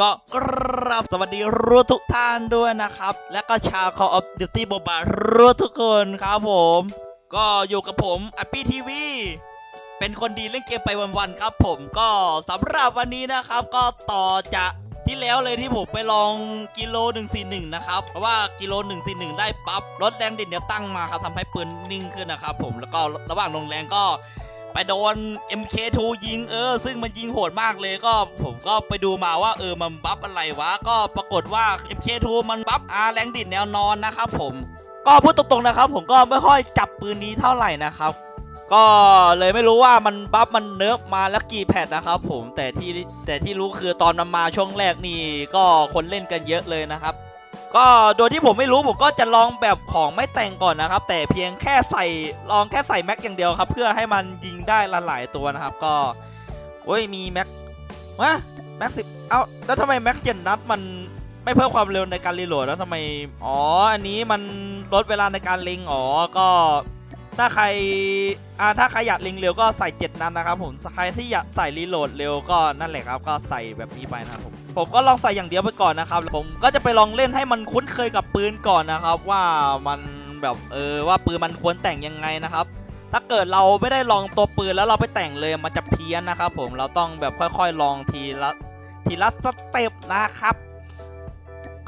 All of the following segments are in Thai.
ก็กราบสวัสดีรู้ทุกท่านด้วยนะครับ และก็ชาว Call of Duty Mobile รู้ทุกคนครับผม ก็อยู่กับผมอัปปี้ทีวีเป็นคนดีเล่นเกมไปวันๆครับผมก็สำหรับวันนี้นะครับ ก็ต่อจากที่แล้วเลยที่ผมไปลองกิโล 141 นะครับ เพราะว่ากิโล 141 ได้ปั๊บลดแรงดิ่นเดียวตั้งมาครับทำให้ปืนนิ่งขึ้นนะครับผมแล้วก็ระหว่างลงแรงก็ ไปโดน MK2 ยิงเออ ซึ่งมันยิงโหดมากเลยก็ผมก็ไปดูมาว่าเออมันบัฟอะไรวะ ก็ปรากฏว่า MK2 มันบัฟอาแรงดิดแนวนอนนะครับผมก็พูดตรงๆนะครับ ผมก็ไม่ค่อยจับปืนนี้เท่าไหร่นะครับ ก็เลยไม่รู้ว่ามันบัฟมันเนิร์ฟมาแล้วกี่แพทนะครับ ผมแต่ที่แต่ที่รู้คือตอนมันมาช่วงแรกนี่ก็คนเล่นกันเยอะเลยนะครับ ก็โดยที่ผมไม่รู้ผมก็จะลองแบบของไม่แต่งก่อนนะครับ แต่เพียงแค่ใส่ลองแค่ใส่แม็กอย่างเดียวครับ เพื่อให้มันยิงได้หลายตัวนะครับ ก็โอ้ยมีแม็กวะแม็กสิบเอ้าแล้วทำไมแม็กเจ็ดนัดมันไม่เพิ่มความเร็วในการรีโหลดแล้วทำไมอ๋ออันนี้มันลดเวลาในการเล็งอ๋อก็ถ้าใครอ่าถ้าใครอยากเล็งเร็วก็ใส่เจ็ดนัดนะครับผมใครที่อยากใส่รีโหลดเร็วก็นั่นแหละครับ ก็ใส่แบบนี้ไปนะครับผม ผมก็ลองใส่อย่างเดียวไปก่อนนะครับ ผมก็จะไปลองเล่นให้มันคุ้นเคยกับปืนก่อนนะครับ ว่ามันแบบเออว่าปืนมันควรแต่งยังไงนะครับ ถ้าเกิดเราไม่ได้ลองตัวปืนแล้วเราไปแต่งเลยมันจะเพี้ยนนะครับ ผมเราต้องแบบค่อยๆลองทีละทีละสเต็ปนะครับ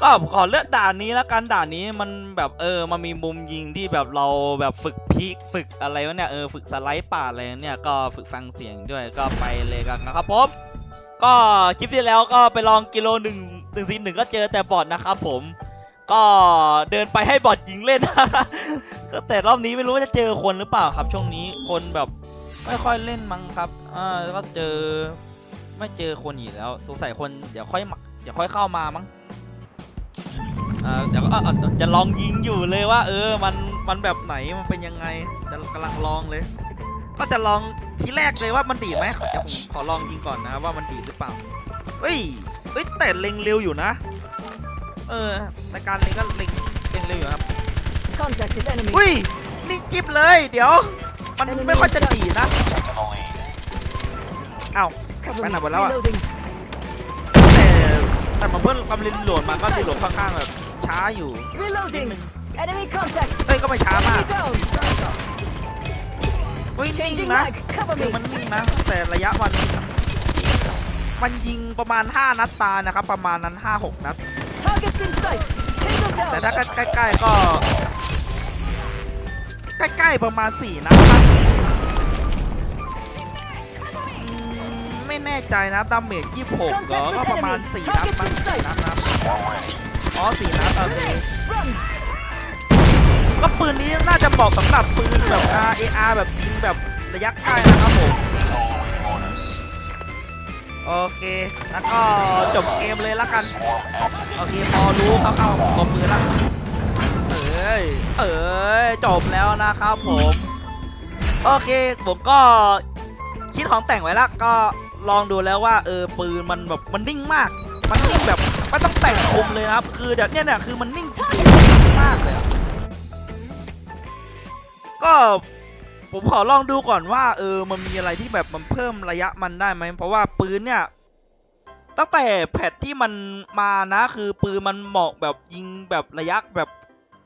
ก็ขอเลือกด่านนี้แล้วกันด่านนี้มันแบบเออมันมีมุมยิงที่แบบเราแบบฝึกพีคฝึกอะไรวะเนี่ยเออฝึกสไลด์ป่าอะไรเนี่ยก็ฝึกฟังเสียงด้วยก็ไปเลยกันนะครับผม ก็คลิปที่แล้วก็ไปลองกิโลหนึ่งหนึ่งสี่หนึ่งก็เจอแต่บอทนะครับผม ก็เดินไปให้บอทยิงเล่นก็แต่รอบนี้ไม่รู้ว่าจะเจอคนหรือเปล่าครับ ช่วงนี้คนแบบไม่ค่อยเล่นมั้งครับอ่าก็เจอไม่เจอคนอีกแล้วสงสัยคนเดี๋ยวค่อยมาเดี๋ยวค่อยเข้ามามั้งอ่าเดี๋ยวก็จะลองยิงอยู่เลยว่า เออมันมันแบบไหนมันเป็นยังไงจะกำลังลองเลย ก็จะลองทีแรกเลยว่ามันดีดไหมเดี๋ยวผมขอลองยิงก่อนนะว่ามันดีดหรือเปล่าเฮ้ยเฮ้ยแต่เล็งเร็วอยู่นะ เออในการเล็งก็เล็งเล็งเร็วอยู่นะครับ Contact with enemy. อุ้ยนี่จิ๊บเลย เดี๋ยว มันไม่ค่อยจะดีดนะอ้าว Cover Bạn me. nào bỏ lao à? Reloading. แต่แต่มันเพิ่มความเร็วโหลดมันก็รีโหลดค่อนข้างแบบช้าอยู่นิด Reloading. นึง Enemy contact. เอ้ยก็ไม่ช้ามาก Enemy down. เฮ้ยนิ่ง Changing นะ mag. Cover คือ me. มันนิ่งนะ แต่ระยะมันมันยิงประมาณ 5 นัดตานะครับ ประมาณนั้น 5-6 นัด Targets in sight. Tango แต่ down. ถ้าใกล้ๆก็ ใกล้ๆประมาณ 4 นัดครับอืมไม่แน่ใจนะดาเมจ26เหรอก็ประมาณ 4 นัดมั้ง4นัดนะอ๋อ 4 นัดโอเค Run. ก็ปืนนี้น่าจะเหมาะสำหรับปืนแบบ R AR แบบยิงแบบระยะใกล้นะครับผม โอเค แล้วก็จบเกมเลยละกัน โอเค พอรู้คร่าวๆของตัวปืนละเอ้ย เอ้ย จบแล้วนะครับผม โอเค ผมก็คิดของแต่งไว้ล้วก็ลองดูแล้วว่าเออปืนมันแบบมันนิ่งมาก มันนิ่งแบบไม่ต้องแต่งคมเลยนะครับ คือเดี๋ยวเนี้ยเนี่ยคือมันนิ่งจริง ก็ผมขอลองดูก่อนว่า เออ มันมีอะไรที่แบบมันเพิ่มระยะมันได้ไหมเพราะว่าปืนเนี่ย ตั้งแต่แพทที่มันมานะคือปืนมันเหมาะแบบยิงแบบระยะแบบ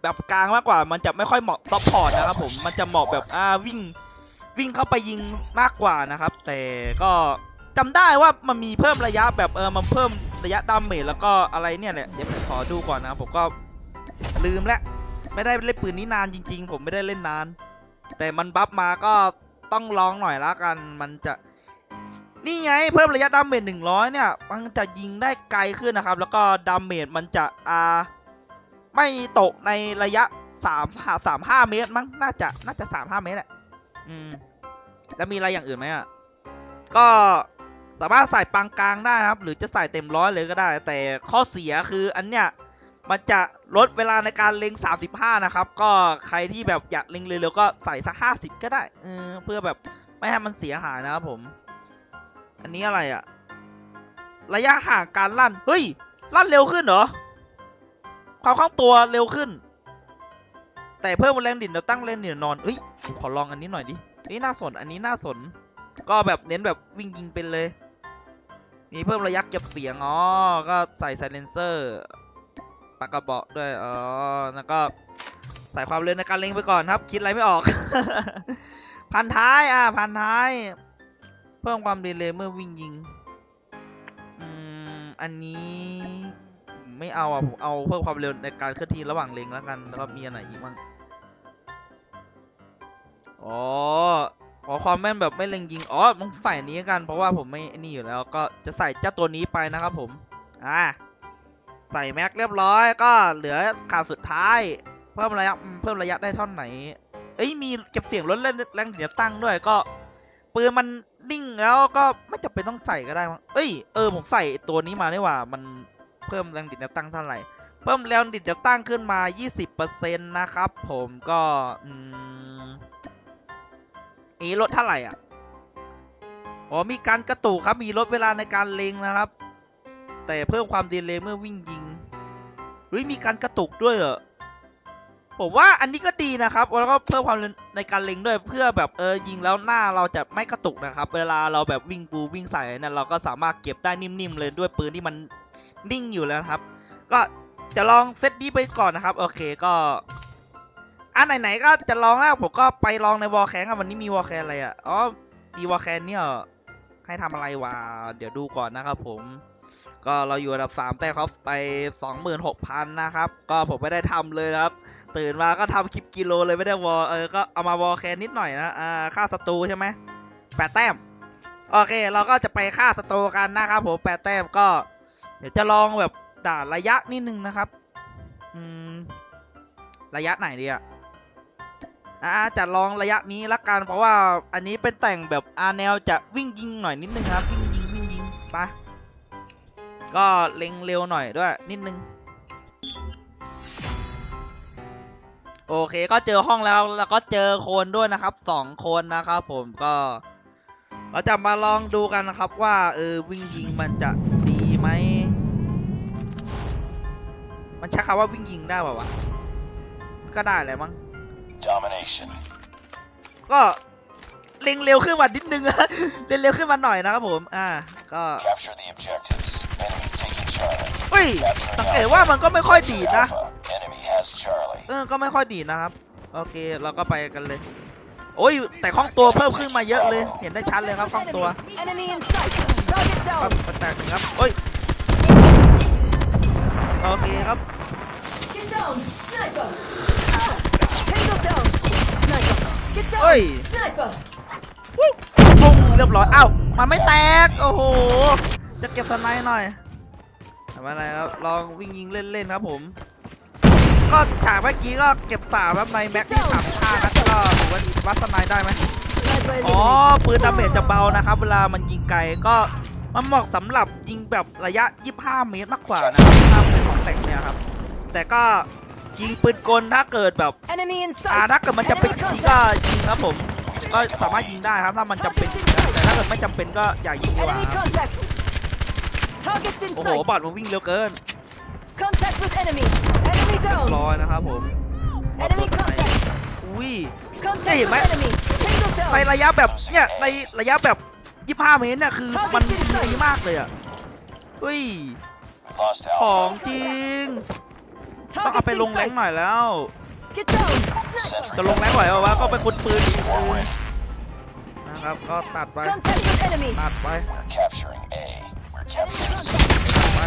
แบบกลางมากกว่า มันจะไม่ค่อยเหมาะซัพพอร์ตนะครับผมมันจะเหมาะแบบอ่าวิ่งวิ่งเข้าไปยิงมากกว่านะครับ แต่ก็จำได้ว่ามันมีเพิ่มระยะแบบเออมันเพิ่มระยะดาเมจแล้วก็อะไรเนี่ยแหละเดี๋ยวผมขอดูก่อนนะครับผมก็ลืมแล้วไม่ได้เล่นปืนนี้นานจริง ๆ ผมไม่ได้เล่นนาน แต่มันบัฟมาก็ต้องลองหน่อยละกัน มันจะ นี่ไงเพิ่มระยะดาเมจหนึ่งร้อยเนี่ย มันจะยิงได้ไกลขึ้นนะครับ แล้วก็ดาเมจมันจะอ่าไม่ตกในระยะสามสามห้าเมตรมั้ง น่าจะ น่าจะสามห้าเมตรแหละ อืม แล้วมีอะไรอย่างอื่นไหมอะ ก็สามารถใส่ปางกลางได้นะครับ หรือจะใส่เต็มร้อยเลยก็ได้ แต่ข้อเสียคืออันเนี้ย มันจะลดเวลาในการเล็ง 35 นะครับ ก็ใครที่แบบอยากเล็งเร็วๆก็ใส่สัก 50 ก็ได้เออเพื่อแบบไม่ให้มันเสียหายนะครับผม อันนี้อะไรอะระยะห่างการลั่น เฮ้ย ลั่นเร็วขึ้นเหรอ ความคล่องตัวเร็วขึ้น แต่เพิ่มแรงดิ่นเราตั้งแรงดิ่นนอนเฮ้ยขอลองอันนี้หน่อยดินี่น่าสน อันนี้น่าสน ก็แบบเน้นแบบวิ่งยิงเป็นเลยมีเพิ่มระยะเก็บเสียง อ๋อ ก็ใส่ไซเลนเซอร์ ปากกระบอกด้วย อ๋อ แล้วก็ใส่ความเร็วในการเล็งไปก่อนครับ คิดอะไรไม่ออก พันท้าย อะ พันท้าย เพิ่มความดีเลยเมื่อวิ่งยิง อืม อันนี้ไม่เอาอะผมเอาเพิ่มความเร็วในการเคลื่อนที่ระหว่างเล็งแล้วกัน แล้วก็มีอันไหนอีกบ้าง อ๋อขอความแม่นแบบไม่เล็งยิง อ๋อมึงใส่นี้กัน เพราะว่าผมไม่นี่อยู่แล้ว ก็จะใส่เจ้าตัวนี้ไปนะครับผม อ่า ใส่แม็กเรียบร้อยก็เหลือข่าวสุดท้าย เพิ่มระยะเพิ่มระยะได้เท่าไหน เอ้ยมีเก็บเสียงลดแรงแรงเดี๋ยวตั้งด้วยก็ปืนมันนิ่งแล้วก็ไม่จำเป็นต้องใส่ก็ได้มั้งเอ้ยเออผมใส่ตัวนี้มานี่หว่ามันเพิ่มแรงดิดแนวตั้งเท่าไหร่ เพิ่มแรงดิดแนวตั้งขึ้นมา 20%นะครับผมก็อืมอีลดเท่าไหร่อะอ๋อมีการกระตุกครับมีลดเวลาในการเล็งนะครับ แต่เพิ่มความดีเลย์เมื่อวิ่งยิง เฮ้ยมีการกระตุกด้วยเหรอผมว่าอันนี้ก็ดีนะครับ แล้วก็เพิ่มความในการเล็งด้วยเพื่อแบบเออยิงแล้วหน้าเราจะไม่กระตุกนะครับ เวลาเราแบบวิ่งปูวิ่งใส่นี่ยเราก็สามารถเก็บได้นิ่มๆเลยด้วยปืนที่มันนิ่งอยู่แล้วครับ ก็จะลองเซตนี้ไปก่อนนะครับ โอเคก็อันไหนๆก็จะลองแล้วผมก็ไปลองในวอลแคนครับวันนี้มีวอลแคนอะไรอะอ๋อมีวอลแคนเนี่ยให้ทำอะไรวะเดี๋ยวดูก่อนนะครับผม ก็เราอยู่อันดับ 3 แต่เขาไป 26,000 นะครับ ก็ผมไม่ได้ทำเลยนะครับ ตื่นมาก็ทำคลิปกิโลเลยไม่ได้วอลเออก็เอามาวอลแคนนิดหน่อยนะอ่าฆ่าศัตรูใช่ไหมแปดแต้ม โอเค เราก็จะไปฆ่าศัตรูกันนะครับผมแปดแต้มก็ เดี๋ยวจะลองแบบด่าระยะนิดนึงนะครับอืมระยะไหนดีอะอ่าจะลองระยะนี้ละกันเพราะว่าอันนี้เป็นแต่งแบบอาแนวจะวิ่งยิงหน่อยนิดนึงครับ วิ่งยิงวิ่งยิงไป ก็เล็งเร็วหน่อยด้วย นิดนึง โอเคก็เจอห้องแล้วแล้วก็เจอคนด้วยนะครับสองคนนะครับผมก็เราจะมาลองดูกันนะครับว่าเออวิ่งยิงมันจะดีไหม มันใช้คำว่าวิ่งยิงได้ป่าวะ ก็ได้แหละมั้ง Domination. ก็เล็งเร็วขึ้นมานิดนึงอะเล็งเร็วขึ้นมาหน่อยนะครับผม อ่า ก็ Capture the objectives. เฮ้ยสังเกตว่ามันก็ไม่ค่อยดีนะ เออ ก็ไม่ค่อยดีนะครับ โอเค เราก็ไปกันเลย โอ้ย แต่ห้องตัวเพิ่มขึ้นมาเยอะเลย เห็นได้ชัดเลยครับห้องตัว Enemy in sight. Target ก็แตกครับโอ้ย โอเคครับ Get down. Sniper. Tango down. Sniper. Get เฮ้ย down. Sniper. ปุ้งเรียบร้อย อ้าว มันไม่แตก โอ้โห จะเก็บสไนด์หน่อยทำอะไรครับ ลองวิ่งยิงเล่นๆครับผม ก็ฉากเมื่อกี้ก็เก็บสามครับในแม็กที่สามห้านัดก็ถือว่าวัดสไนด์ได้ไหมอ๋อ ปืนดาเมจจะเบานะครับ เวลามันยิงไกลก็มันเหมาะสำหรับยิงแบบระยะ 25 เมตรมากกว่านะครับ25เมตรของแต่งเนี่ยครับ แต่ก็ยิงปืนกลถ้าเกิดแบบอ่าถ้าเกิดมันจำเป็นจริงก็ยิงครับผม ก็สามารถยิงได้ครับถ้ามันจำเป็นนะแต่ถ้าเกิดไม่จำเป็นก็อย่ายิงดีกว่า Enemy ครับ contact. Targets in โอ้โห sight. บอดมันวิ่งเร็วเกิน Contact with enemy. Enemy เรียบ down. ร้อยนะครับผมบอดตัว Enemy ไหน contact. อุ้ย Contact Hey, with mate. enemy. Tango ใน down. ระยะแบบเนี่ยในระยะแบบ25เมตรเนี่ยคือมันดีมากเลยอะเฮ้ย We lost ของ Alpha. จริง ต้องเอา Targets ไปลง in แรง sight. หน่อยแล้ว Get down. Sentry จะลงแรงไหวเปล่าวะก็ไปขุดปืนอีก War win. นะครับ ก็ตัดไป Contact with enemy. ตัดไป We're capturing A. We're capturing C. ตัดไป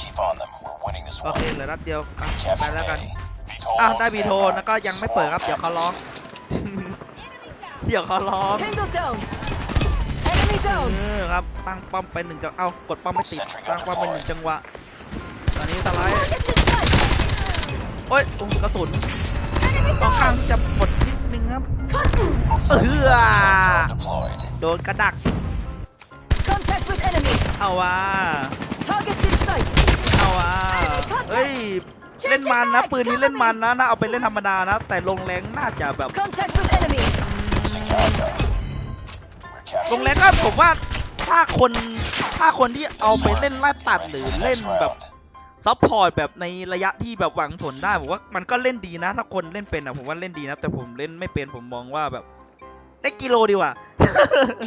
Keep on them. We're winning this โอ one. เคเหลือนัดเดียวอะไป Capture แล้วกัน A. Beat อ้าว all ได้บีโท stand แล้วก็ยังไม่เปิดครับ เดี๋ยวเขาร้อง เดี๋ยวเขาร้อง Tango down. Enemy เอ down. อครับตั้งป้อมไปหนึ่งจังเอ้ากดป้อมไม่ติดตั้งป้อมไปหนึ่งจังหวะตอนนี้สไลด์ Targets in sight. โอ้ยอุ้งกระสุนค่อนข้างที่จะหมดนิดนึงครับเออ Drone deployed. โดนกระดัก Contact with enemy. เอาว่า Targets in sight. เอาว่าเฮ้ย เล่นมันนะ ปืนนี้เล่นมันนะน่าเอาไปเล่นธรรมดานะ แต่ลงแรงน่าจะแบบ Contact with enemy. Losing Alpha. We're ลง capturing แรงก็ผมว่าถ้าคนถ้าคนที่เอาไปเล่นไล่ตัดห Ready รือ for the เล่น next แบบ round. ซัพพอร์ตแบบในระยะที่แบบหวังผลได้ผมว่ามันก็เล่นดีนะ ถ้าคนเล่นเป็นอะผมว่าเล่นดีนะ แต่ผมเล่นไม่เป็นผมมองว่าแบบ ได้กิโลดีกว่า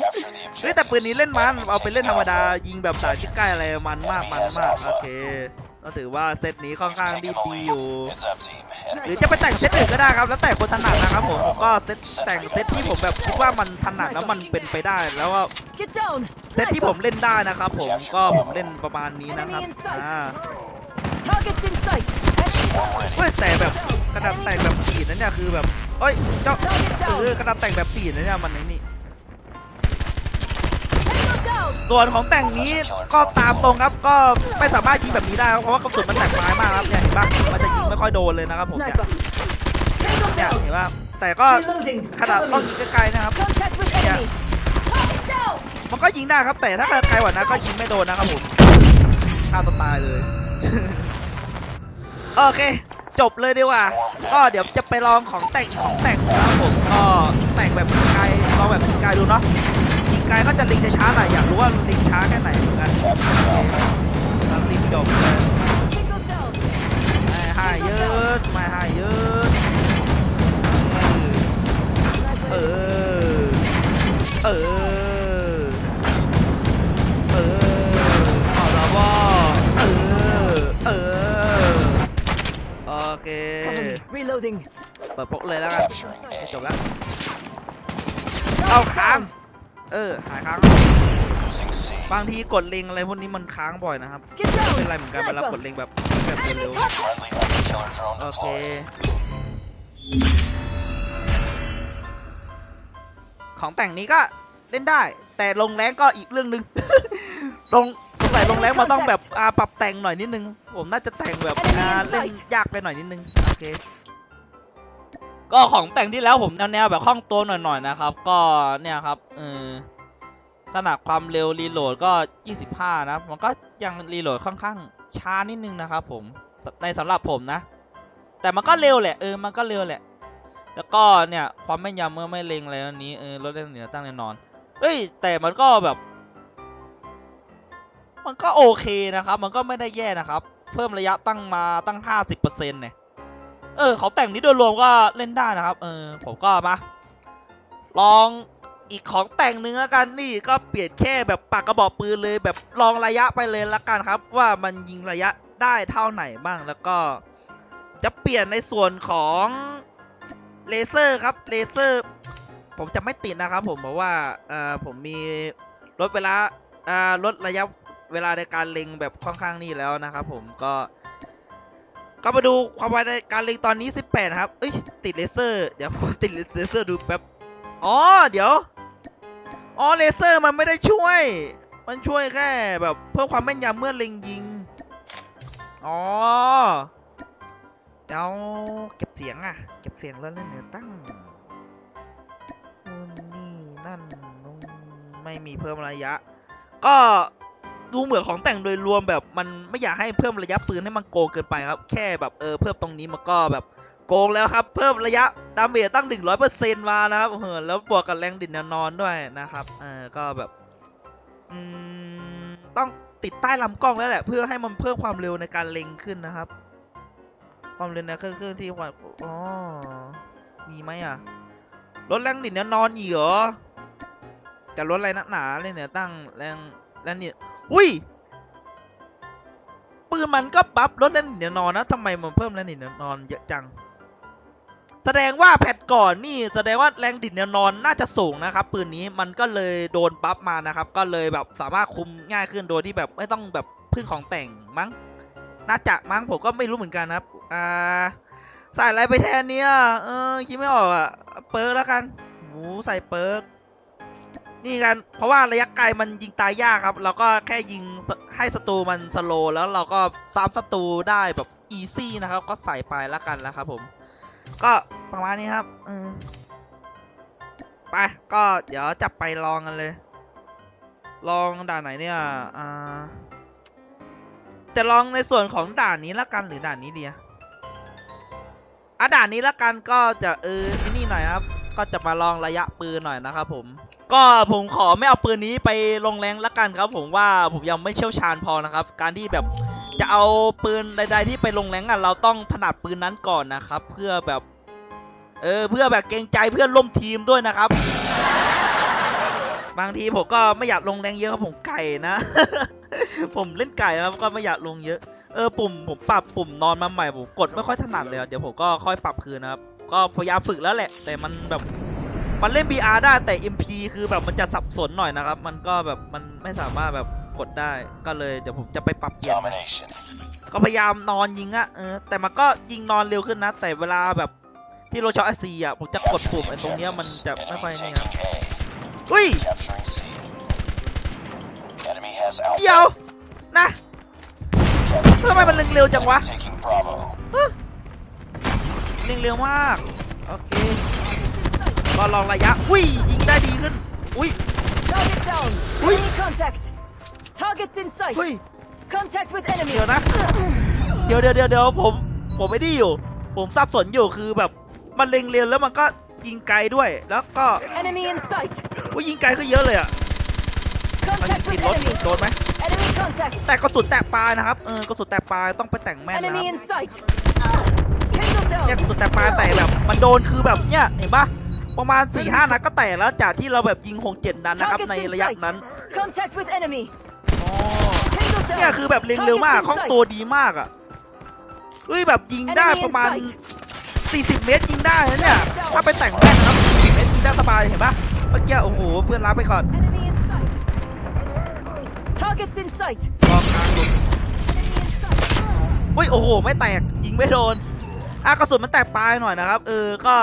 Capture the เฮ้ยแต่ objectives ปืนนี้เล่นมัน and เอาไปเล่นธรรมดา take ยิงแบบด่านชิดใกล้อะไรมันมากมันมากโอเคก็ถือว่าเซตนี้ค่อนข้าง Alpha. ดี Taking the ดี lead. อยู่ Heads up, team. หรือ Enemy จะไปแต่งเซตอื่นก็ได้ครับ แล้วแต่คนถนัดนะครับผมผมก็เซตแต่งเซตที่ผมแบบคิดว่ามันถนัดแล้วมันเป็นไปได้แล้วก็ Get down. เซตที่ผมเล่นได้นะครับ ผมก็ผมเล่นประมาณนี้นะครับอ่า Targets in sight. Enemy Swarm ready. เฮ้ยแต่แบบกระดาษแต่งแบบปีนนั้นเนี่ยคือแบบ เอ้ยเจ้าเออกระดาแต่งแบบปีนนั้นเนี่ยมันไอ้นี่ ส่วนของแต่งนี้ก็ตามตรงครับก็ไม่สามารถยิงแบบนี้ได้ครับเพราะว่ากระสุนมันแตกปลายมากครับเนี่ยเห็นปะมันจะยิงไม่ค่อยโดนเลยนะครับผมเนี่ยเนี่ยเห็นปะแต่ก็ขนาดต้องยิงไกลๆนะครับ Contact with enemy. Target down. มันก็ยิงได้ครับแต่ถ้าไกลกว่านั้นก็ยิงไม่โดนนะครับผมฆ่าตัวตายเลยโอเค จบเลยดีกว่า ก็เดี๋ยวจะไปลองของแต่งของแต่งนะครับผมก็แต่งแบบยิงไกลลองแบบยิงไกลดูเนาะยิงไกลก็จะลิงช้าหน่อยอยากรู้ว่าลิงช้าแค่ไหนเหมือนกันลิงจบเลยไม่ให้ยืดไม่ให้ยืดเออเออ อเค Cover me. Reloading. เปิดพกเลยแล้วกัน Capturing จ A. บแล้ว เอาค้าง เออ หายค้าง Losing C. บางทีกดเล็งอะไรพวกนี้มันค้างบ่อยนะครับ Get ไม่ down. เป็นไรเหมือนกันเวลากด Sniper. เล็งแบบแบบเร็ว Friendly hunter killer drone ๆโอเค deployed. ของแต่งนี้ก็เล่นได้ แต่ลงแรงก็อีกเรื่องหนึ่งลง สงสัยลงแรงมันต้องแบบอ่าปรับแต่งหน่อยนิดนึง ผมน่าจะแต่งแบบอ่าเล่นยากไปหน่อยนิดนึงโอเคก็ของแต่งที่แล้วผมแนวๆแบบคล่องตัวหน่อยๆนะครับ ก็เนี่ยครับเออขนาดความเร็วรีโหลดก็ 25 นะ มันก็ยังรีโหลดค่อนข้างช้านิดนึงนะครับผมในสำหรับผมนะ แต่มันก็เร็วแหละเออมันก็เร็วแหละ แล้วก็เนี่ยความแม่นยำเมื่อไม่เล็งอะไรอันนี้เออลดได้เหนือตั้งแน่นอนเอ้ยแต่มันก็แบบ มันก็โอเคนะครับ มันก็ไม่ได้แย่นะครับ เพิ่มระยะตั้งมาตั้ง 50%เนี่ย เออ เขาแต่งนี้โดยรวมก็เล่นได้นะครับ เออ ผมก็มา ลองอีกของแต่งหนึ่งแล้วกันนี่ก็เปลี่ยนแค่แบบปากกระบอกปืนเลย แบบลองระยะไปเลยละกันครับ ว่ามันยิงระยะได้เท่าไหนบ้างแล้วก็ จะเปลี่ยนในส่วนของเลเซอร์ครับเลเซอร์ ผมจะไม่ติดนะครับ ผมเพราะว่าเออผมมีลดเวลาอ่าลดระยะ เวลาในการเล็งแบบค่อนข้างนี่แล้วนะครับผมก็ ก็มาดูความไวในการเล็งตอนนี้ 18 ครับ เอ้ยติดเลเซอร์เดี๋ยวติดเลเซอร์ดูแป๊บอ๋อเดี๋ยวอ๋อเลเซอร์มันไม่ได้ช่วย มันช่วยแค่แบบเพิ่มความแม่นยำเมื่อเล็งยิงอ๋อเดี๋ยวเก็บเสียงอะ เก็บเสียงแล้วเล่นเดี๋ยวตั้งนู่นนี่นั่นนู่นไม่มีเพิ่มระยะ ก็ ดูเหมือนของแต่งโดยรวมแบบมันไม่อยากให้เพิ่มระยะปืนให้มันโกงเกินไปครับ แค่แบบเออเพิ่มตรงนี้มันก็แบบโกงแล้วครับ เพิ่มระยะดาเมจตั้ง 100%มานะครับเออแล้วบวกกับแรงดิ่นนอนด้วยนะครับเออก็แบบอืมต้องติดใต้ลำกล้องแล้วแหละ เพื่อให้มันเพิ่มความเร็วในการเล็งขึ้นนะครับ ความเร็วในเครื่องเครื่องที่ว่าอ๋อมีไหมอะลดแรงดิ่นนอนอีกเหรอจะลดอะไรนักหนาเลยเนี่ยตั้งแรงแรงนี่ อุ้ย ปืนมันก็บัฟลดแรงดิ่นนวนอนนะทำไมมันเพิ่มแรงดิ่นนวนอนเยอะจัง แสดงว่าแพทก่อนนี่แสดงว่าแรงดิ่นนวนอนน่าจะสูงนะครับ ปืนนี้มันก็เลยโดนบัฟมานะครับ ก็เลยแบบสามารถคุมง่ายขึ้นโดยที่แบบไม่ต้องแบบพึ่งของแต่งมั้ง น่าจะมั้งผมก็ไม่รู้เหมือนกันนะครับ อ่าใส่อะไรไปแทนเนี่ย เออคิดไม่ออกอะเปิร์กแล้วกัน หมูใส่เปิร์ก นี่กันเพราะว่าระยะไกลมันยิงตายยากครับ เราก็แค่ยิงให้ศัตรูมันสโลแล้วเราก็ซ้ำศัตรูได้แบบอีซี่นะครับ ก็ใส่ไปแล้วกันแล้วครับผม ก็ประมาณนี้ครับไปก็เดี๋ยวจับไปลองกันเลย ลองด่านไหนเนี่ยอ่าจะลองในส่วนของด่านนี้ละกันหรือด่านนี้เดียอะด่านนี้ละกันก็จะเออนี่หน่อยครับ ก็จะมาลองระยะปืนหน่อยนะครับผม ก็ผมขอไม่เอาปืนนี้ไปลงแรงละกันครับ ผมว่าผมยังไม่เชี่ยวชาญพอนะครับ การที่แบบจะเอาปืนใด ๆ ที่ไปลงแรงอะเราต้องถนัดปืนนั้นก่อนนะครับ เพื่อแบบ เออเพื่อแบบเกรงใจเพื่อนร่วมทีมด้วยนะครับ บางทีผมก็ไม่อยากลงแรงเยอะครับผมไก่นะ ผมเล่นไก่แล้วก็ไม่อยากลงเยอะเออปุ่มผมปรับปุ่มนอนมาใหม่ผมกดไม่ค่อยถนัดเลยเดี๋ยวผมก็ค่อยปรับคืนนะครับ ก็พยายามฝึกแล้วแหละ แต่มันแบบมันเล่น VR ได้แต่ MP คือแบบมันจะสับสนหน่อยนะครับ มันก็แบบมันไม่สามารถแบบกดได้ก็เลยเดี๋ยวผมจะไปปรับเปลี่ยน Domination. ก็พยายามนอนยิงอะเออแต่มันก็ยิงนอนเร็วขึ้นนะ แต่เวลาแบบที่โรชอตไอซีอะผมจะกด Capture ปุ่ม the ไอ้ตรงเนี้ยมัน objectives. จะไม่ Enemy ค่อยนี่ taking ครับ A. เฮ้ย Capturing C. Enemy has เดี๋ยว Alpha. นะ Capturing ทำไมมันเร็วจังวะ Enemy taking Bravo. เร็วเร็วมาก โอเคก็ลองระยะ อุ้ย ยิงได้ดีขึ้น อุ้ย Target down. Ui. Enemy contact. Targets in sight. เฮ้ย Contact with enemy. เดี๋ยวนะ เดี๋ยวเดี๋ยวเดี๋ยวเดี๋ยวผม ผมไม่ดีอยู่ ผมสับสนอยู่คือแบบ มันเล็งเร็วแล้วมันก็ยิงไกลด้วย แล้วก็ Enemy in sight. อุ้ยยิงไกลขึ้นเยอะเลยอะมันยิง Contact ติด with รถ enemy. โดนไหม Enemy contact. แต่กระสุนแตกปลายนะครับ เออกระสุนแตกปลายต้องไปแต่งแม่นนะค Enemy รับ in sight. Tango เนี่ยก down. ระสุนแตกปลายแต่แบบมันโดนคือแบบเนี่ยเห็นปะประมาณ4ี่ห้านัดก็แตกแล้วจากที่เราแบบยิงหกเจ็ดนัดนะครับในระยะนั้น Contact with enemy. อ๋อ Tango down. เนี่ยคือแบบเล็งเร็วมาก Targets in คล่อง sight. ตัวดีมากอะเฮ้ยแบบยิงได้ Enemy in ประมาณ sight. 40 เมตรยิงได้นะเนี่ยถ้าไปแต่งแม่นนะครับ40เมตรยิงได้สบายเห็นปะเมื่อกี้โอ้โหเพื่อนรับไปก่อน Enemy in sight. Targets in sight. กองกลางหลุด Enemy in sight. เฮ้ยโอ้โหไม่แตกยิงไม่โดน อะกระสุนมันแตกปลายหน่อยนะครับ เออก็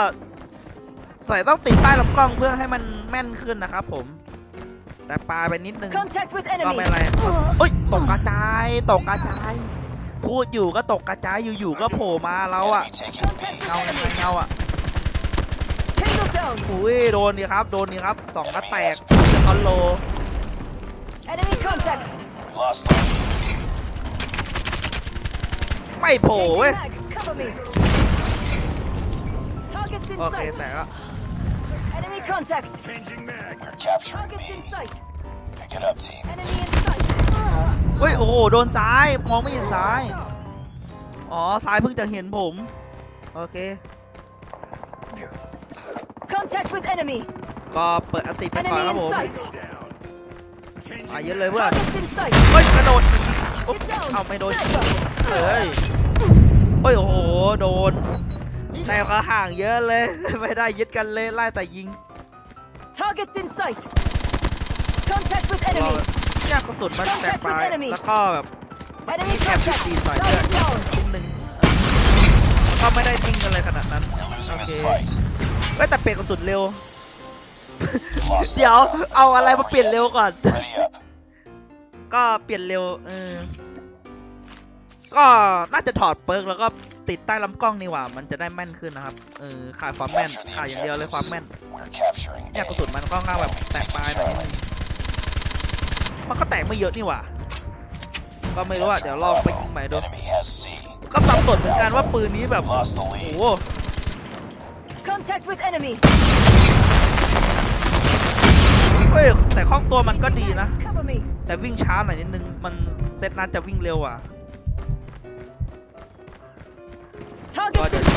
ใส่ต้องติดใต้ลำกล้องเพื่อให้มันแม่นขึ้นนะครับผม แต่ปลายไปนิดนึง Contact with ก็ enemy. ไม่เป็นไรเอ้ยตกกระจายตกกระจาย พูดอยู่ก็ตกกระจายอยู่ๆก็โผล่มาเราอะ Enemy taking B. เงายังไงเงาอะ Tango down. อุ้ยโดนดีครับ โดนดีครับสองนัดแตกคอนโล Enemy contact. We lost the lead. ไม่โผล่ Changing เว้ย mag. Cover me. Targets in โอเค sight. แตกแล้ว Enemy contact. We're capturing Targets in B. sight. Pick it up, team. Enemy in sight. เฮ้ย โอ้โห โดนซ้าย มองไม่เห็นซ้าย อ๋อ ซ้ายเพิ่งจะเห็นผม โอเค Contact with enemy. ก็เปิดอติไปก่อน Enemy ครับผ in ม sight. มาเยอะเลยเพื่อน Targets in sight. เฮ้ย กระโดดอุ๊บ Get down. เอาไม่โดน Sniper. เฮ้ยเฮ้ย โอ้โห โดน แต่ก็ห่างเยอะเลย ไม่ได้ยึดกันเลยไล่แต่ยิง Targets in sight. Contact with รอ enemy. เนี่ยกระสุนมันแตกปลายแล้วก็แบบ Enemy แอบ contact. ตีนหน่อยด้วย Target down. นิดนึงก็ไม่ได้ทิ้งอะไรขนาดนั้น We're โอ losing เค this fight. เอ้ยแต่เปลี่ยนกระสุนเร็ว Lost เดี๋ยว that. เอาอะไร Stop มาเปลี่ยนเร็วก่อน Ready up. ก็เปลี่ยนเร็วเออ ก็น่าจะถอดเปิร์กแล้วก็ติดใต้ลำกล้องนี่หว่า มันจะได้แม่นขึ้นนะครับ เออขาดความแม่นขาดอย่างเดียวเลยความแม่น We're capturing เนี่ย A. กระสุนมันก็ง่ายแบบแตกปลายหน่อยนิดนึงมันก็แตกไม่เยอะนี่หว่า ก็ไม่รู้อะเดี๋ยวลองไปยิงใหม่ดู Enemy has C. ก็สับสนเหมือนกันว่าปืนนี้แบบ Lost the โอ้ lead. โห Contact with enemy. เฮ้ยแต่คล่องตัวมันก็ดีนะ Cover me. แต่วิ่งช้าหน่อยนิดนึง มันเซตนั้นจะวิ่งเร็วอะ ก็ Targets เดี๋ยว in,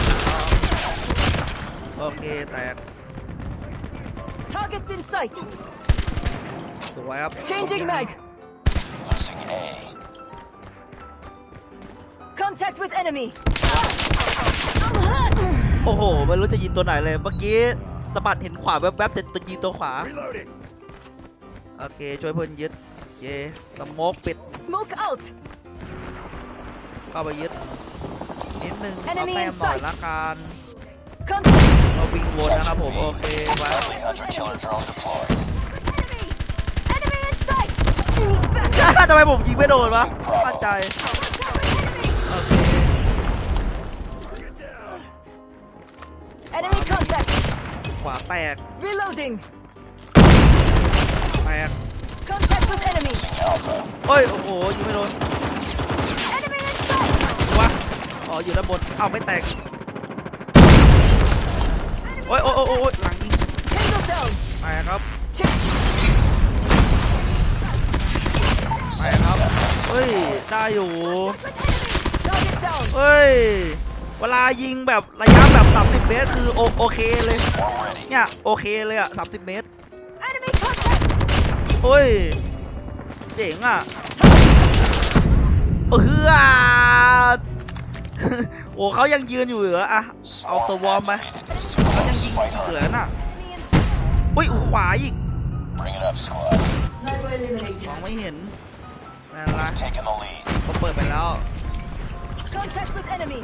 โอเคแตก targets in sight. สวยครับ Changing mag. Losing A. Contact with enemy. I'm hurt. โอ้โห ไม่รู้จะยิงตัวไหนเลย เมื่อกี้สะบัดเห็นขวาแวบๆแต่ตัวยิงตัวขวา โอเค ช่วยเพื่อนยึดโอเคสโมกปิด Smoke out. เข้าไปยึด นิดนึงเอา Enemy แต้มหน่อย in sight ละกัน Contact. เราวิ่งวนนะครับผม โอเคไว้ Friendly hunter killer drone deployed. Enemy. Enemy in sight. Back. ทำไมผมยิงไม่โดนวะไม่เข้าใจ Contact with enemy. โอเค Enemy contact. ขวาแตก Reloading. แตก Contact with enemy. Losing Alpha. เฮ้ย โอ้โห ยิงไม่โดน Enemy in sight. วะ ออยู่ด้านบนเอาไม่แตกโอ้ยโอ้ยโอ้ยหลังยิงแตกครับ Check. แตกครับเฮ้ยได้อยู่เฮ้ยเวลายิงแบบระยะแบบ 30 เมตร คือโอโอเคเลยเนี่ยโอเคเลยอะ30 เมตรเฮ้ยเจ๋งอะเออ โอ้เขายังยืนอยู่เหรออะเอาตัววอร์มไป activated. It's too เขายัง close. ยิง Fight อีกเหร hard. อน่ะอุ้ยขวาอีก Bring it up, squad. มองไม่เห็นนั่นละ Taking the lead. เขาเปิดไปแล้ว Contact with enemy.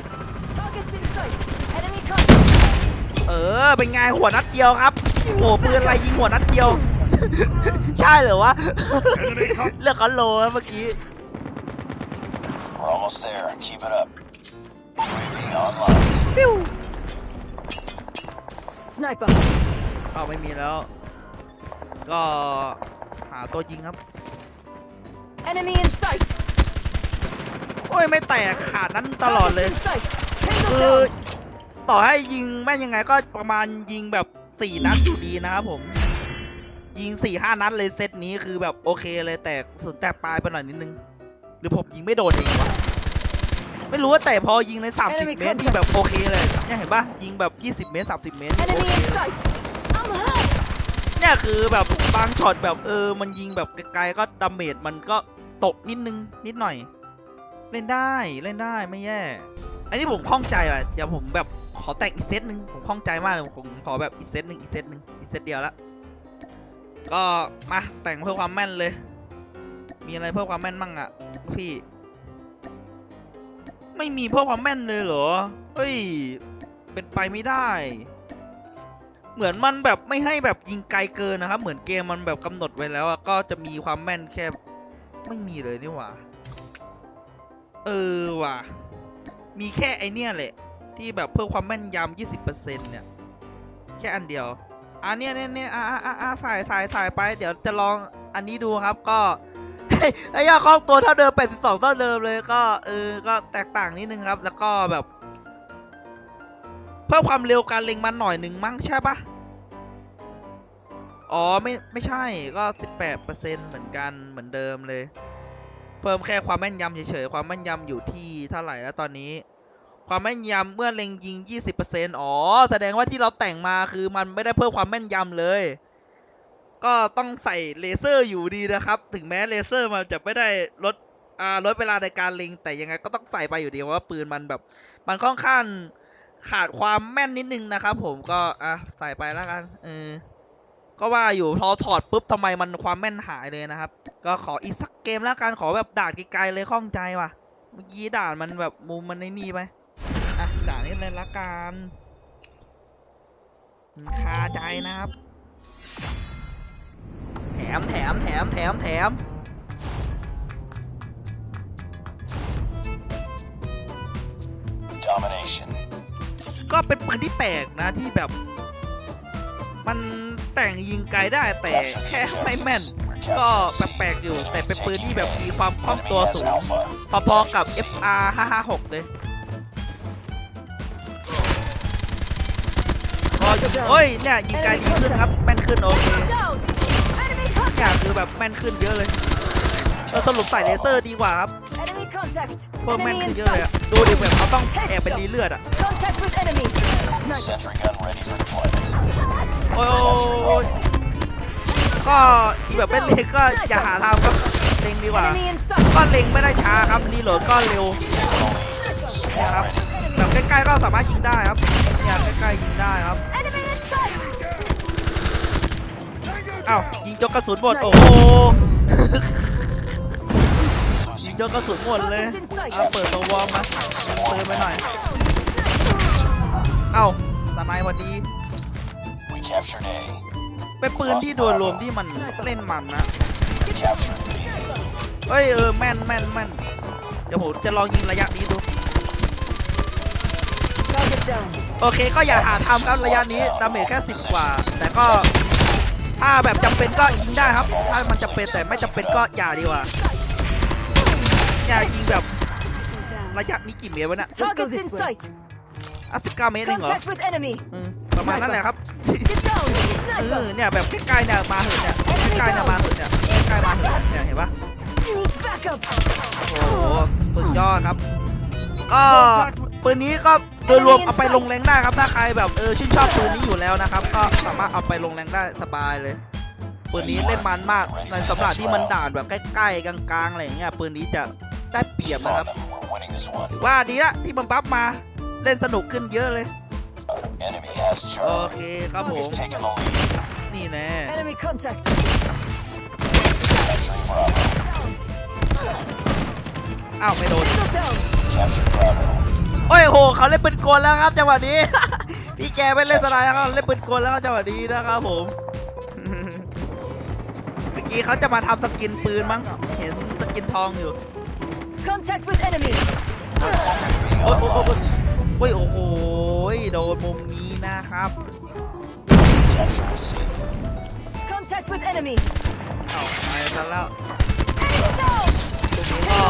Targets in sight. Enemy contact. เออ เป็นไงหัวนัดเดียวครับโอ้โหปืนอะไรยิงหัวนัดเดียว ใช่เหรอวะ เลือกเขาโลแล้วเมื่อกี้ We're almost there. Keep it up. UAV online. ปิ้ว Sniper. เอาไม่มีแล้ว ก็หาตัวยิงครับ Enemy in sight. โอ้ยไม่แตกขาดนั้นตลอดเลย Targets in sight. Tango คือ down. ต่อให้ยิงแม่นยังไงก็ประมาณยิงแบบสี่นัดอยู่ดีนะครับผม ยิงสี่ห้านัดเลยเซตนี้คือแบบโอเคเลยแต่สุดแต่ปลายไปหน่อยนิดนึง หรือผมยิงไม่โดนเองวะ ไม่รู้ว่าแต่พอยิงใน 30 เมตรนี่แบบโอเคเลยเนี่ยเห็นปะยิงแบบ 20 เมตร 30 เมตรนี่โอ Enemy เค in sight. I'm hurt. เนี่ยคือแบบบางช็อตแบบเออ มันยิงแบบไกลๆก็ดาเมจมันก็ตกนิดนึงนิดหน่อย เล่นได้เล่นได้ไม่แย่ อันนี้ผมคล่องใจอะเดี๋ยวผมแบบขอแต่งอีกเซตหนึ่งผมคล่องใจมากเลยผมขอแบบอีกเซตหนึ่งอีกเซตหนึ่งอีกเซตเดียวละก็มาแต่งเพิ่มความแม่นเลย มีอะไรเพิ่มความแม่นมั่งอะพี่ ไม่มีเพิ่มความแม่นเลยเหรอ เฮ้ย เป็นไปไม่ได้ เหมือนมันแบบไม่ให้แบบยิงไกลเกินนะครับ เหมือนเกมมันแบบกำหนดไว้แล้วอะก็จะมีความแม่นแค่ไม่มีเลยนี่หว่า เออว่ะ มีแค่ไอเนี้ยแหละ ที่แบบเพิ่มความแม่นยำ20%เนี่ย แค่อันเดียวอันเนี้ยเนี่ยเนี่ยอะอะอะอะใส่ใส่ใส่ไป เดี๋ยวจะลองอันนี้ดูครับก็ ไอ้ยอดคล่องตัวเท่าเดิม 82 เท่าเดิมเลยก็เออ ก็แตกต่างนิดนึงครับ แล้วก็แบบ เพิ่มความเร็วการเล็งมันหน่อยหนึ่งมั้งใช่ปะอ๋อไม่ไม่ใช่ก็ 18%เหมือนกันเหมือนเดิมเลย เพิ่มแค่ความแม่นยำเฉยๆ ความแม่นยำอยู่ที่เท่าไหร่แล้วตอนนี้ ความแม่นยำเมื่อเล็งยิง 20%อ๋อ แสดงว่าที่เราแต่งมาคือมันไม่ได้เพิ่มความแม่นยำเลย ก็ต้องใส่เลเซอร์อยู่ดีนะครับ ถึงแม้เลเซอร์มันจะไม่ได้ลดอ่าลดเวลาในการเล็ง แต่ยังไงก็ต้องใส่ไปอยู่ดีเพราะว่าปืนมันแบบ มันค่อนข้างขาดความแม่นนิดนึงนะครับ ผมก็อะใส่ไปแล้วกันเออก็ว่าอยู่พอถอดปุ๊บทำไมมันความแม่นหายเลยนะครับ ก็ขออีกสักเกมแล้วกันขอแบบด่านไกลๆเลยข้องใจว่ะเมื่อกี้ด่านมันแบบมุมมันในนี่ไปอะด่านนี้เลยละกันคาใจนะครับ มแถมแถมแถมแถม Domination. ก็เป็นปืนที่แปลกนะที่แบบ มันแต่งยิงไกลได้แต่ Capture แค่ the ไม่แม่น objectives. We're ก็ capturing แปลกๆอยู่ C. แต่เป็นปืนที่แบบ Taking มี A. ความคล่อง Enemy ตัว has สูง Alpha. พอๆกับ Capture C. FR 556 เลยพอเฮ้ยเนี่ยยิงไกลดีขึ้นครับแม่นขึ้นโอเค กอย่าง contact. คือแบบแม่นขึ้นเยอะเลยเออสรุปใส่เลเซอร์ดีกว่าครับ Enemy contact. เพิ่มแม่น Enemy ขึ้น in เยอะเลย sight. อะดูดิแบบเขาต้องแอบเป็นรีเลือดอะ Contact with enemy. Sniper. Sentry gun ready for deployment. โอ้ย Capture โอ้ย Bravo. ก็แบบเป็นเล็งก็อย่าหาทำครับเล็งดีกว่า Enemy in sight. ก็เล็งไม่ได้ช้าครับรีโหลดก็เร็ว Taking the lead. เนี่ย Swarm ครับ ready. แบบใกล้ๆก็สามารถยิงได้ครับเนี่ยใกล้ๆยิงได้ครับ Enemy in sight. อ้าวยิง จนกระสุนหมด โอ้โหยิง Losing จนกระสุนหมดเลย Targets in sight. เอาเปิดตัววอร์มมาเปิดไปหน่อย เอ้าสไนด์พอดี We captured A. เป็นปืนที่โดยรวมที่มันเล่นมันนะ We captured B. เอ้ยเออแม่นแม่นแม่นเดี๋ยวผมจะลองยิงระยะนี้ดู Target down. โอเคก็อย่าหาทำครับระยะนี้ดาเมจแค่สิบกว่า แต่ก็ ถ้าแบบจำเป็นก็ยิงได้ครับ ถ้ามันจำเป็นแต่ไม่จำเป็นก็อย่าดีกว่าอย่ายิงแบบระยะนี้กี่เมตรวะเนี่ย Targets in sight. อะสิบเก้าเมตรเองเหรอ Contact with enemy. อืมประมาณนั้นแหละครับ Get down. เออ Sniper. เนี่ยแบบใกล้ๆเนี่ยมาเถอะเนี่ยใกล้ๆเนี่ยมาเถอะเนี่ยใกล้ๆมาเถอะเนี่ยเห็นปะ Back up. โอ้โหสุดยอดครับ ก็ปืนนี้ก็ โดยรวมเอาไปลงแรงได้ครับถ้าใครแบบเออชื่นชอบปืนนี้อยู่แล้วนะครับ ก็สามารถเอาไปลงแรงได้สบายเลยปืนนี้เล่นมันมากในสำหรับที่มันด่านแบบใกล้ๆกลางๆอะไรอย่างเงี้ยปืนนี้จะได้เปรียบ Keep นะครับ on them. We're winning this one. ถือว่าดีละที่มันบัฟมาเล่นสนุกขึ้นเยอะเลย Enemy has โอ Charlie. เคครับผม We've taken the lead. นี่แน่ Enemy contact. Capturing Bravo. อ้าวไม่โดน Missile down. Captured Bravo. โอ้ยโหเขาเล่นปืนกลแล้วครับจังหวะนี้ พี่แกไม่เล่นสไลด์แล้วครับเล่นปืนกลแล้วครับจังหวะนี้นะครับผมเมื่อกี้เขาจะมาทำสกินปืนมั้งเห็นสกินทองอยู่ Contact with enemy. โอ้ยโอ้ยโอ้ยโอ้ยโอ้โหโดนมุมนี้นะครับ Capture C. Contact with enemy. เอาไปซะแล้ว Enemy down. ตรงนี้ก็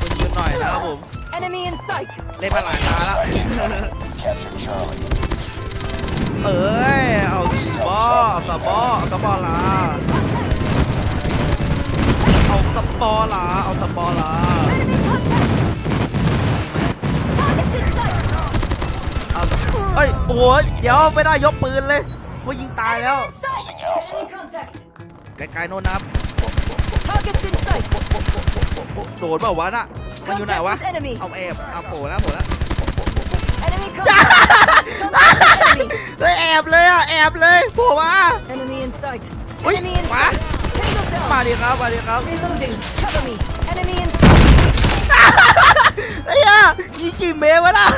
ปืนยืนหน่อยนะครับผม Enemy in sight. เล่นมาหลายตาแล้ว Captured Charlie. เอ้ย เอาสบอเอาสบอเอาสบอลา เอาสปอลา เอาสปอลา Enemy contact. Targets in sight. เอาเอ้ย โอ้ย เดี๋ยวไม่ได้ยกปืนเลยว่ายิงตายแล้ว In sight. Losing Alpha. Enemy contact. ไกลๆโน่นนะครับ Targets in sight. โดนเปล่าวะน่ะ มันอยู่ไหน Contact วะ with enemy. เอาแอบเอาโผล่แล้วโผล่แล้ว Enemy contact. Contact with enemy. เฮ้ยแอบเลยอะแอบเลยโผล่มา Enemy in sight. Ui, Enemy in quá. sight. Tango มา down. ดิครับมาดิครับ Reloading. Cover me. Enemy in ไอ้ยายิงกี่เมตรวะน่ะ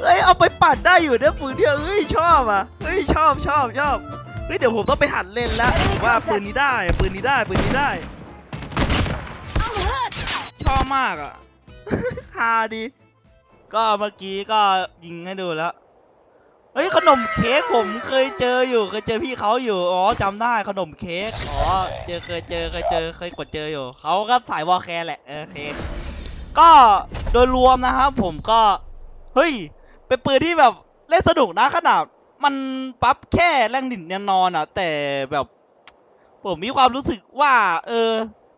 เฮ้ยเอาไปปัดได้อยู่เนี่ยปืนเนี่ยเฮ้ยชอบอะเฮ้ยชอบชอบชอบเฮ้ยเดี๋ยวผมต้องไปหัดเล่นแล้วว่าปืนนี้ได้ปืนนี้ได้ปืนนี้ได้ I'm hurt. ช อบมากอะ ฮาดี ก็เมื่อกี้ก็ยิงให้ดูแล้ว เฮ้ยขนมเค้กผมเคยเจออยู่เคยเจอพี่เขาอยู่ อ๋อจำได้ขนมเค้ก อ๋อเจอเคยเจอเคยเจอเคยกดเจออยู่ เขาก็สายวอลแคร์แหละเออโอเค ก็โดยรวมนะครับผมก็ เฮ้ย เป็นปืนที่แบบเล่นสนุกนะขนาดมันปั๊บแค่แรงดิ่นเนี่ยนอนอะ แต่แบบผมมีความรู้สึกว่า เออ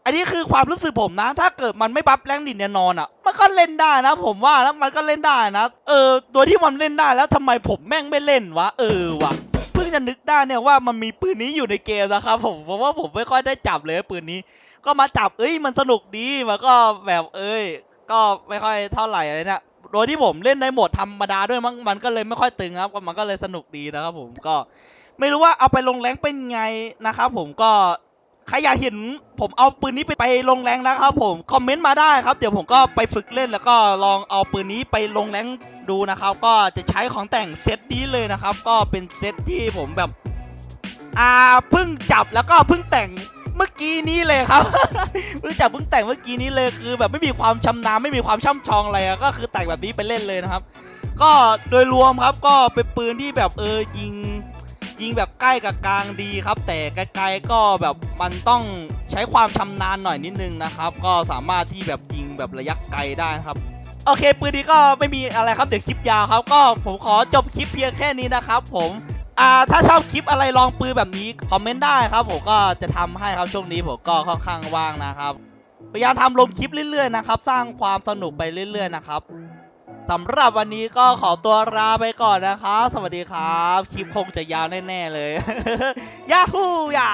อันนี้คือความรู้สึกผมนะ ถ้าเกิดมันไม่บัฟแรงดิ่นเนี่ยนอนอะ มันก็เล่นได้นะ ผมว่านะมันก็เล่นได้นะ เออโดยที่มันเล่นได้แล้วทำไมผมแม่งไม่เล่นวะ เออวะเพิ่งจะนึกได้เนี่ยว่ามันมีปืนนี้อยู่ในเกมนะครับผม เพราะว่าผมไม่ค่อยได้จับเลยปืนนี้ ก็มาจับ เอ้ย มันสนุกดี มันก็แบบเอ้ย ก็ไม่ค่อยเท่าไหร่เลยเนี่ยโดยที่ผมเล่นในโหมดธรรมดาด้วยมั้ง มันก็เลยไม่ค่อยตึงครับ มันก็เลยสนุกดีนะครับผม ก็ไม่รู้ว่าเอาไปลงแรงเป็นไงนะครับผม ก็ ใครอยากเห็นผมเอาปืนนี้ไปไปลงแรงนะครับผมคอมเมนต์มาได้ครับ เดี๋ยวผมก็ไปฝึกเล่นแล้วก็ลองเอาปืนนี้ไปลงแรงดูนะครับ ก็จะใช้ของแต่งเซตนี้เลยนะครับ ก็เป็นเซตที่ผมแบบอ่าเพิ่งจับแล้วก็เพิ่งแต่งเมื่อกี้นี้เลยครับเพิ่งจับเพิ่งแต่งเมื่อกี้นี้เลยคือแบบไม่มีความชำนาญไม่มีความช่ำชองอะไรก็คือแต่งแบบนี้ไปเล่นเลยนะครับ ก็โดยรวมครับก็เป็นปืนที่แบบเออยิง ยิงแบบใกล้กับกลางดีครับ แต่ไกลๆก็แบบมันต้องใช้ความชำนาญหน่อยนิดนึงนะครับ ก็สามารถที่แบบยิงแบบระยะไกลได้ครับโอเคปืนนี้ก็ไม่มีอะไรครับเดี๋ยวคลิปยาวครับ ก็ผมขอจบคลิปเพียงแค่นี้นะครับ ผมอ่าถ้าชอบคลิปอะไรลองปืนแบบนี้คอมเมนต์ได้ครับผมก็จะทำให้ครับช่วงนี้ผมก็ค่อนข้างว่างนะครับพยายามทำลงคลิปเรื่อยๆนะครับ สร้างความสนุกไปเรื่อยๆนะครับ สำหรับวันนี้ก็ขอตัวลาไปก่อนนะครับ สวัสดีครับ คลิปคงจะยาวแน่ ๆ เลย ยาฮูยา